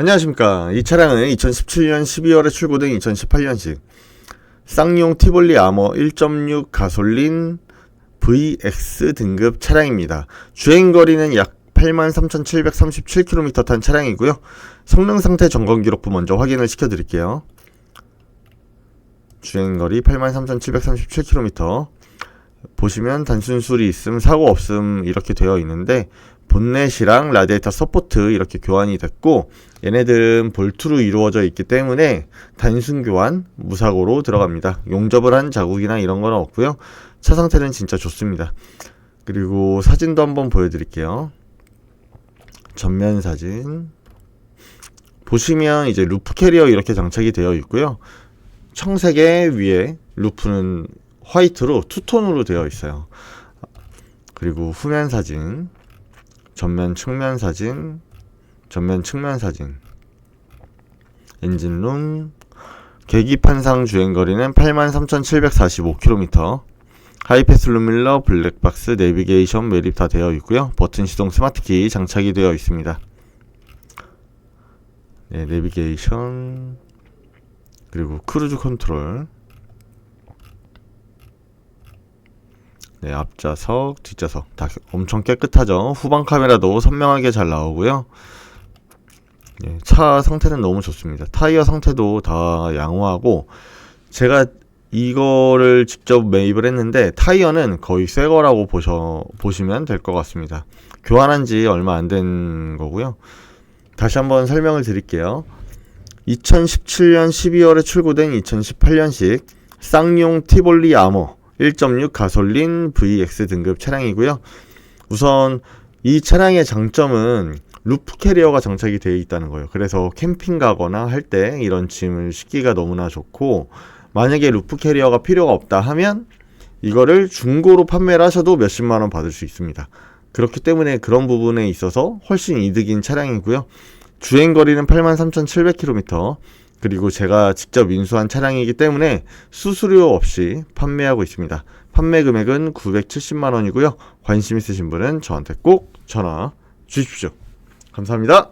안녕하십니까. 이 차량은 2017년 12월에 출고된 2018년식 쌍용 티볼리 아머 1.6 가솔린 VX 등급 차량입니다. 주행거리는 약 83,737km 탄 차량이고요. 성능 상태 점검 기록부 먼저 확인을 시켜드릴게요. 주행거리 83,737km 보시면 단순 수리 있음, 사고 없음 이렇게 되어 있는데 본넷이랑 라디에이터 서포트 이렇게 교환이 됐고 얘네들은 볼트로 이루어져 있기 때문에 단순 교환 무사고로 들어갑니다. 용접을 한 자국이나 이런 건 없고요. 차 상태는 진짜 좋습니다. 그리고 사진도 한번 보여드릴게요. 전면 사진 보시면 이제 루프 캐리어 이렇게 장착이 되어 있고요. 청색의 위에 루프는 화이트로 투톤으로 되어 있어요. 그리고 후면 사진, 전면 측면 사진, 전면 측면 사진, 엔진룸, 계기판상 주행거리는 83,745km, 하이패스 루밀러, 블랙박스, 내비게이션 매립 다 되어 있고요. 버튼 시동 스마트키 장착이 되어 있습니다. 네, 내비게이션 그리고 크루즈 컨트롤 네, 앞좌석, 뒷좌석 다 엄청 깨끗하죠. 후방 카메라도 선명하게 잘 나오고요. 네, 차 상태는 너무 좋습니다. 타이어 상태도 다 양호하고 제가 이거를 직접 매입을 했는데 타이어는 거의 새 거라고 보셔 보시면 될 것 같습니다. 교환한 지 얼마 안 된 거고요. 다시 한번 설명을 드릴게요. 2017년 12월에 출고된 2018년식 쌍용 티볼리 아머 1.6 가솔린 VX 등급 차량이고요. 우선 이 차량의 장점은 루프 캐리어가 장착이 되어 있다는 거예요. 그래서 캠핑 가거나 할 때 이런 짐을 싣기가 너무나 좋고 만약에 루프 캐리어가 필요가 없다 하면 이거를 중고로 판매를 하셔도 몇십만 원 받을 수 있습니다. 그렇기 때문에 그런 부분에 있어서 훨씬 이득인 차량이고요. 주행 거리는 83,700km. 그리고 제가 직접 인수한 차량이기 때문에 수수료 없이 판매하고 있습니다. 판매 금액은 970만 원이고요. 관심 있으신 분은 저한테 꼭 전화 주십시오. 감사합니다.